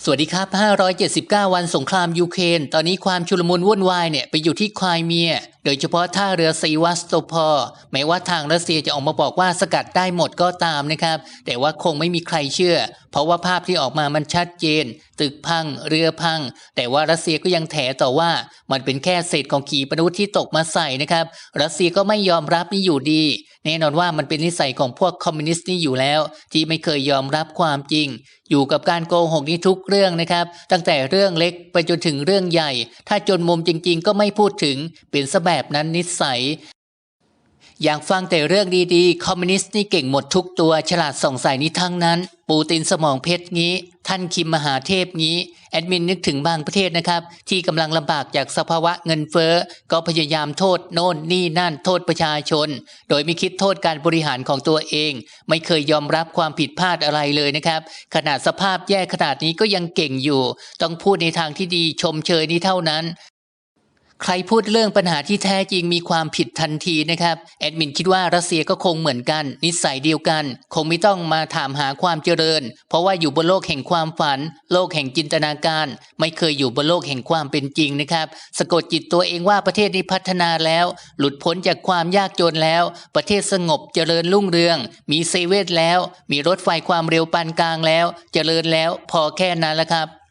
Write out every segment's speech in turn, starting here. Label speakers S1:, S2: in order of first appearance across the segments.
S1: สวัสดีครับ 579 วันสงครามยูเครน ตอนนี้ความชุลมุนวุ่นวายเนี่ยไปอยู่ที่ไครเมีย โดยเฉพาะท่าเรือซีวัสโตพอแม้ว่าทางรัสเซียจะออกมาบอกว่าสกัดได้หมดก็ตามนะครับ แต่ว่าคงไม่มีใครเชื่อ เพราะว่าภาพที่ออกมามันชัดเจน ตึกพัง เรือพัง แต่ว่ารัสเซียก็ยังแถต่อว่า มันเป็นแค่เศษของขีปนาวุธที่ตกมาใส่นะครับ รัสเซียก็ไม่ยอมรับนี่อยู่ดี แน่นอนว่ามันเป็นนิสัยของพวกคอมมิวนิสต์นี่อยู่แล้ว ที่ไม่เคยยอมรับความจริง อยู่กับการโกหกนี้ทุกเรื่องนะครับ ตั้งแต่เรื่องเล็กไปจนถึงเรื่องใหญ่ ถ้าจนมุมจริง ๆ ก็ไม่พูดถึงเป็นซะแบบนั้นนิสัย อยากฟังแต่เรื่องดีๆ คอมมิวนิสต์นี่เก่งหมดทุกตัวฉลาดส่องใส่นี้ทั้งนั้น ปูตินสมองเพชรงี้ ท่านคิมมหาเทพงี้ แอดมินนึกถึงบางประเทศนะครับ ที่กำลังลำบากจากสภาวะเงินเฟ้อ ก็พยายามโทษโน่นนี่นั่นโทษประชาชน โดยไม่คิดโทษการบริหารของตัวเอง ไม่เคยยอมรับความผิดพลาดอะไรเลยนะครับ ขนาดสภาพแย่ขนาดนี้ก็ยังเก่งอยู่ ต้องพูดในทางที่ดีชมเชยนี้เท่านั้น ใครพูดเรื่องปัญหาที่แท้จริงมีความผิดทันทีนะครับแอดมินคิดว่ารัสเซียก็คงเหมือนกัน นิสัยเดียวกัน คงไม่ต้องมาถามหาความเจริญ เพราะว่าอยู่บนโลกแห่งความฝัน โลกแห่งจินตนาการ ไม่เคยอยู่บนโลกแห่งความเป็นจริงนะครับ สะกดจิตตัวเองว่าประเทศนี้พัฒนาแล้ว หลุดพ้นจากความยากจนแล้ว ประเทศสงบเจริญรุ่งเรือง มีเซเว่นแล้ว มีรถไฟความเร็วปานกลางแล้ว เจริญแล้ว พอแค่นั้นละครับ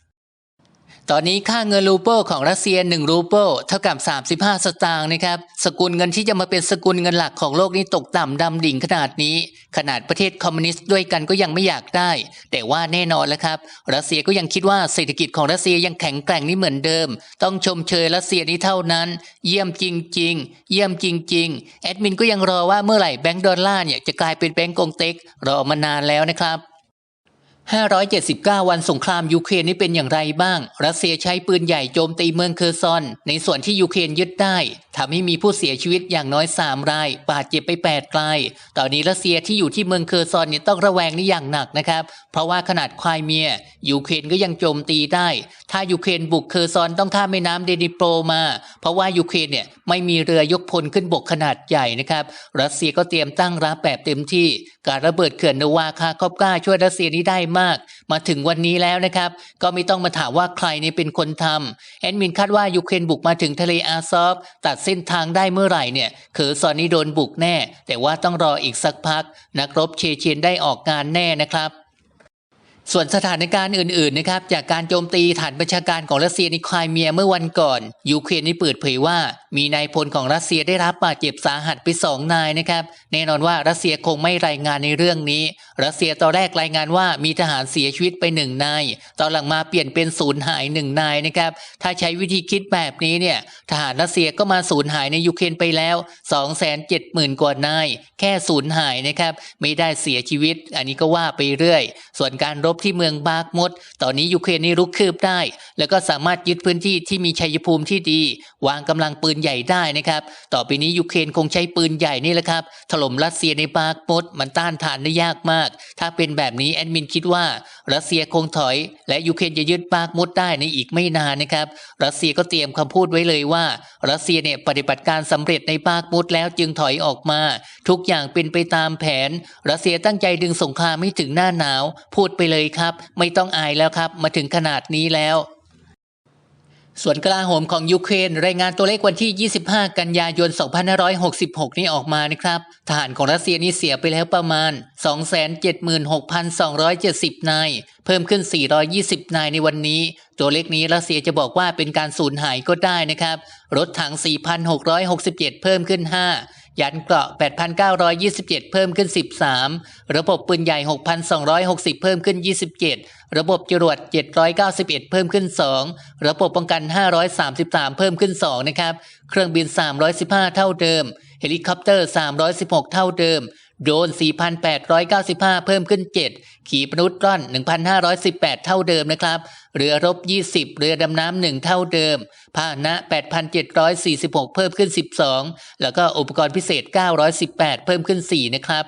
S1: ตอนนี้ค่าเงินรูเปิลของรัสเซีย1รูเปิลเท่ากับ 35 สตางค์นะครับ สกุลเงินที่จะมาเป็นสกุลเงินหลักของโลกนี้ตกต่ำดำดิ่งขนาดนี้ ขนาดประเทศคอมมิวนิสต์ด้วยกันก็ยังไม่อยากได้ แต่ว่าแน่นอนแล้วครับ รัสเซียก็ยังคิดว่าเศรษฐกิจของรัสเซียยังแข็งแกร่งนี่เหมือนเดิม ต้องชมเชยรัสเซียนี้เท่านั้น เยี่ยมจริง ๆ เยี่ยมจริง ๆ แอดมินก็ยังรอว่าเมื่อไหร่แบงก์ดอลลาร์เนี่ยจะกลายเป็นแบงก์กงเต็กรอมานานแล้วนะครับ 579 วันสงครามยูเครนนี่เป็นอย่างไรบ้าง รัสเซียใช้ปืนใหญ่โจมตีเมืองเคอร์ซอน ในส่วนที่ยูเครนยึดได้ทำให้มีผู้เสียชีวิตอย่างน้อย 3 ราย บาดเจ็บไป 8 ราย ตอนนี้รัสเซียที่อยู่ที่เมืองเคอร์ซอนเนี่ยต้องระแวงนี่อย่างหนักนะครับ เพราะว่าขนาดควายเมียยูเครนก็ยังโจมตีได้ ถ้ายูเครนบุกเคอร์ซอนต้องข้ามแม่น้ำเดนิโปรมา เพราะว่ายูเครนเนี่ยไม่มีเรือยกพลขึ้นบกขนาดใหญ่นะครับ รัสเซียก็เตรียมตั้งรับแบบเต็มที่ การระเบิดเขื่อนนวาคาคอบกาช่วยรัสเซียนี้ได้มาก มาถึงวันนี้แล้วนะครับ ก็ไม่ต้องมาถามว่าใครนี่เป็นคนทำแอดมินคาดว่ายูเครนบุกมาถึงทะเลอาซอฟ ตัดเส้นทางได้เมื่อไหร่เนี่ยเขอซอนนี้โดนบุกแน่ แต่ว่าต้องรออีกสักพัก นักรบเชเชนได้ออกงานแน่นะครับ ส่วนสถานการณ์อื่นๆนะครับจากการโจมตีฐานบัญชาการของรัสเซียในไครเมียเมื่อวันก่อนยูเครนได้เปิดเผยว่า มีนายพลของรัสเซียได้รับบาดเจ็บสาหัสไปสองนายนะครับแน่นอนว่ารัสเซียคงไม่รายงานในเรื่องนี้ รัสเซียตอนแรกรายงานว่ามีทหารเสียชีวิตไปหนึ่งนายตอนหลังมาเปลี่ยนเป็นสูญหายหนึ่งนายนะครับถ้าใช้วิธีคิดแบบนี้เนี่ยทหารรัสเซียก็มาสูญหายในยูเครนไปแล้ว 2 7 0 0 0 0กว่านายแค่สูญหายนะครับไม่ได้เสียชีวิต อันนี้ก็ว่าไปเรื่อย ส่วนการรบที่เมืองบากมด ตอนนี้ยูเครนนี่รุกคืบได้ แล้วก็สามารถยึดพื้นที่ที่มีชัยภูมิที่ดี วางกำลังปืนใหญ่ได้นะครับ ต่อไปนี้ยูเครนคงใช้ปืนใหญ่นี่แหละครับ ถล่มรัสเซียในบากมด มันต้านทานได้ยากมาก ถ้าเป็นแบบนี้แอดมินคิดว่ารัสเซียคงถอย และยูเครนจะยึดบากมดได้ในอีกไม่นานนะครับ รัสเซียก็เตรียมคำพูดไว้เลยว่า รัสเซียเนี่ยปฏิบัติการสำเร็จในบากมดแล้วจึงถอยออกมา ทุกอย่างเป็นไปตามแผน รัสเซียตั้งใจดึงสงครามให้ถึงหน้าหนาว พูดไปเลยเลยครับ ไม่ต้องอายแล้วครับ มาถึงขนาดนี้แล้ว ส่วนกลาโหมของยูเครนรายงานตัวเลขวันที่ 25 กันยายน 2566 นี้ออกมานะครับ ทหารของรัสเซียนี่เสียไปแล้วประมาณ 276,270 นาย เพิ่มขึ้น 420 นายในวันนี้ ตัวเลขนี้รัสเซียจะบอกว่าเป็นการสูญหายก็ได้นะครับ รถถัง 4,667 เพิ่มขึ้น 5 ยันเกราะ 8,927 เพิ่มขึ้น 13 ระบบปืนใหญ่ 6,260 เพิ่มขึ้น 27 ระบบจรวด 791 เพิ่มขึ้น 2 ระบบป้องกัน 533 เพิ่มขึ้น 2 นะครับ เครื่องบิน 315 เท่าเดิม เฮลิคอปเตอร์ 316 เท่าเดิม โดรน4,895 เพิ่มขึ้น 7 ขีปนุษย์ร่อน 1,518 เท่าเดิมนะครับ เรือรบ 20 เรือดำน้ำ 1 เท่าเดิม พาหนะ 8,746 เพิ่มขึ้น 12 แล้วก็อุปกรณ์พิเศษ 918 เพิ่มขึ้น 4 นะครับ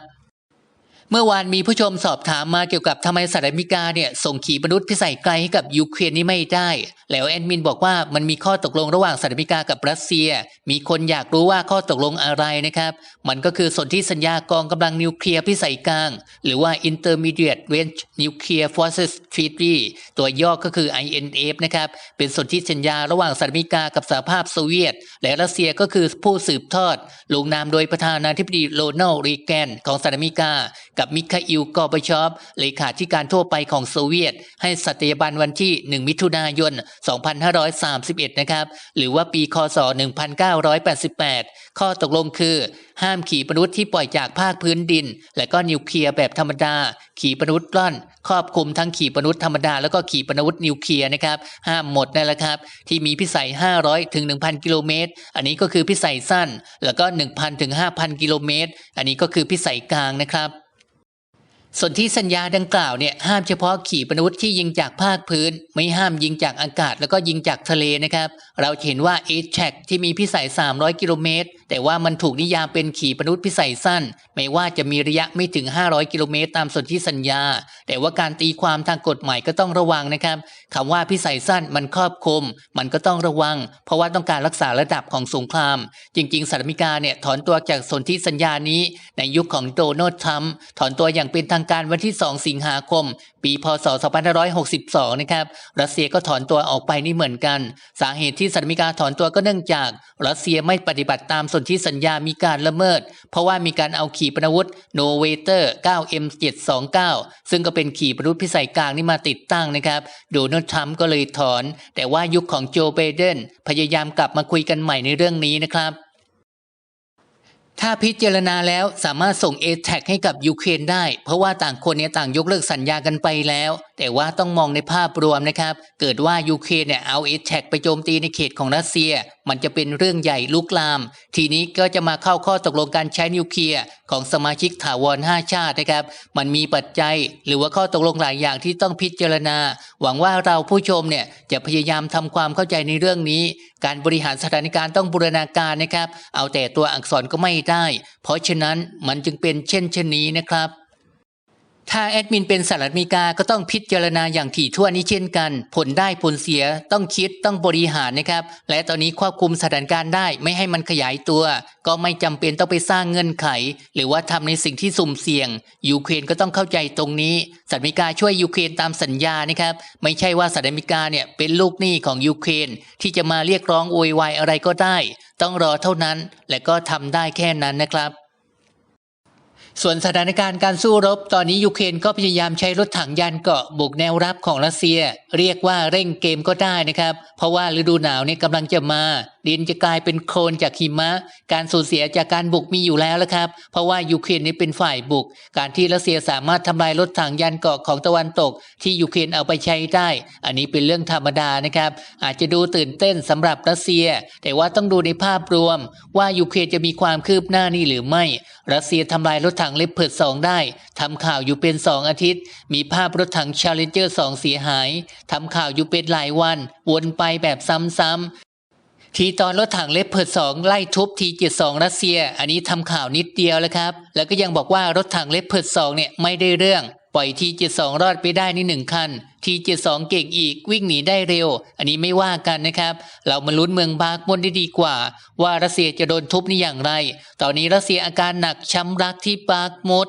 S1: เมื่อวานมีผู้ชมสอบถามมาเกี่ยวกับทำไมสหรัฐอเมริกาเนี่ยส่งขีปนาวุธพิสัยไกลให้กับยูเครนนี่ไม่ได้ แล้วแอดมินบอกว่ามันมีข้อตกลงระหว่างสหรัฐอเมริกากับรัสเซีย มีคนอยากรู้ว่าข้อตกลงอะไรนะครับ มันก็คือสนธิสัญญากองกำลังนิวเคลียร์พิสัยกลาง หรือว่า Intermediate Range Nuclear Forces Treaty ตัวย่อก็คือ INF นะครับเป็นสนธิสัญญาระหว่างสหรัฐอเมริกากับสหภาพโซเวียต และรัสเซียก็คือผู้สืบทอด ลงนามโดยประธานาธิบดีโรนัลด์รีแกนของสหรัฐอเมริกากับมิคาอิลกอบชอฟเลขาธิการทั่วไปของโซเวียต ให้สัตยาบันวันที่ 1 มิถุนายน 2531 นะครับ หรือว่าปีคศ 1988 ข้อตกลงคือ ห้ามขี่ปนาวุธที่ปล่อยจากภาคพื้นดิน และก็นิวเคลียร์แบบธรรมดา ขี่ปนาวุธร่อน ครอบคลุมทั้งขี่ปนาวุธธรรมดา แล้วก็ขี่ปนาวุธนิวเคลียร์นะครับ ห้ามหมดนั่นแหละครับ ที่มีพิสัย 500 ถึง 1,000 กิโลเมตร อันนี้ก็คือพิสัยสั้น แล้วก็ 1,000 ถึง 5,000 กิโลเมตร อันนี้ก็คือพิสัยกลางนะครับ ส่วนที่สัญญาดังกล่าวเนี่ยห้ามเฉพาะขี่ปนาวุธที่ยิงจากภาคพื้น ไม่ห้ามยิงจากอากาศแล้วก็ยิงจากทะเลนะครับ เราเห็นว่า a อ c ที่มีพิสัย 300 กิโลเมตร แต่ว่ามันถูกนิยามเป็นขี่ปนาวุธพิสัยสั้น ไม่ว่าจะมีระยะไม่ถึง 500 กิโลเมตร ตามสนธิสัญญา แต่ว่าการตีความทางกฎหมายก็ต้องระวังนะครับ คำว่าพิสัยสั้นมันครอบคลุม มันก็ต้องระวัง เพราะว่าต้องการรักษาระดับของสงคราม จริง ๆสหรัฐอเมริกาเนี่ยถอนตัวจากสนธิสัญญานี้ ในยุคของโดนัลด์ทรัมป์ถอนตัวอย่างเป็นทางการวันที่ 2 สิงหาคม ปีพศ 2562 นะครับ รัสเซียก็ถอนตัวออกไปนี่เหมือนกัน สาเหตุที่สหรัฐอเมริกาถอนตัวก็เนื่องจาก รัสเซียไม่ปฏิบัติตามสนธิสัญญามีการละเมิด เพราะว่ามีการเอาขีปนาวุธโนเวเตอร์ 9M729 ซึ่งก็เป็นขีปนาวุธพิสัยกลางนี่มาติดตั้งนะครับ โดนัลด์ทรัมป์ก็เลยถอน แต่ว่ายุคของโจไบเดนพยายามกลับมาคุยกันใหม่ในเรื่องนี้นะครับ ถ้าพิจารณาแล้วสามารถส่ง a t a c ให้กับยูเครนได้ เพราะว่าต่างคนเนี่ยต่างยกเลิกสัญญากันไปแล้ว แต่ว่าต้องมองในภาพรวมนะครับ เกิดว่ายูเครนเนี่ยเอา a t a c ไปโจมตีในเขตของรัสเซียมันจะเป็นเรื่องใหญ่ลุกลาม ทีนี้ก็จะมาเข้าข้อตกลงการใช้นิวเคลียร์ของสมาชิกถาวร 5 ชาตินะครับ มันมีปัจจัย หรือว่าข้อตกลงหลายอย่างที่ต้องพิจารณา หวังว่าเราผู้ชมเนี่ยจะพยายามทำความเข้าใจในเรื่องนี้ การบริหารสถานการณ์ต้องบูรณาการนะครับ เอาแต่ตัวอักษรก็ไม่ได้ เพราะฉะนั้นมันจึงเป็นเช่นเช่นนี้นะครับ ถ้าแอดมินเป็นสหรัฐอเมริกาก็ต้องพิจารณาอย่างถี่ถ้วนนี้เช่นกัน ผลได้ผลเสียต้องคิดต้องบริหารนะครับ และตอนนี้ควบคุมสถานการณ์ได้ไม่ให้มันขยายตัว ก็ไม่จำเป็นต้องไปสร้างเงื่อนไข หรือว่าทำในสิ่งที่สุ่มเสี่ยงยูเครนก็ต้องเข้าใจตรงนี้สหรัฐอเมริกาช่วยยูเครนตามสัญญานะครับไม่ใช่ว่าสหรัฐอเมริกาเนี่ยเป็นลูกหนี้ของยูเครนที่จะมาเรียกร้องโวยวายอะไรก็ได้ ต้องรอเท่านั้น และก็ทำได้แค่นั้นนะครับ ส่วนสถานการณ์การสู้รบ ตอนนี้ยูเครนก็พยายามใช้รถถังยานเกราะบุกแนวรับของรัสเซีย เรียกว่าเร่งเกมก็ได้นะครับ เพราะว่าฤดูหนาวนี่กำลังจะมา ดินจะกลายเป็นโคลนจากหิมะ การสูญเสียจากการบุกมีอยู่แล้วละครับ เพราะว่ายูเครนนี่เป็นฝ่ายบุก การที่รัสเซียสามารถทำลายรถถังยานเกาะของตะวันตก ที่ยูเครนเอาไปใช้ได้ อันนี้เป็นเรื่องธรรมดานะครับ อาจจะดูตื่นเต้นสำหรับรัสเซีย แต่ว่าต้องดูในภาพรวม ว่ายูเครนจะมีความคืบหน้านี่หรือไม่ รัสเซียทำลายรถถังเลปเพิร์ดสองได้ทำข่าวอยู่เป็นสองอาทิตย์ มีภาพรถถังชาเลนเจอร์สองเสียหายทำข่าวอยู่เป็นหลายวัน วนไปแบบซ้ำๆ ทีตอนรถถังเลปเพิดสองไล่ทุบทีเจ็ดสองรัสเซีย อันนี้ทำข่าวนิดเดียวแล้วครับ แล้วก็ยังบอกว่ารถถังเลปเพิดสองเนี่ยไม่ได้เรื่อง ปล่อยทีเจ็ดสองรอดไปได้นี่หนึ่งคันทีเจ็ดสองเก่งอีกวิ่งหนีได้เร็ว อันนี้ไม่ว่ากันนะครับ เรามาลุ้นเมืองบาร์กมนได้ดีกว่า ว่ารัสเซียจะโดนทุบนี่อย่างไร ตอนนี้รัสเซียอาการหนักช้ำรักที่บาร์กมด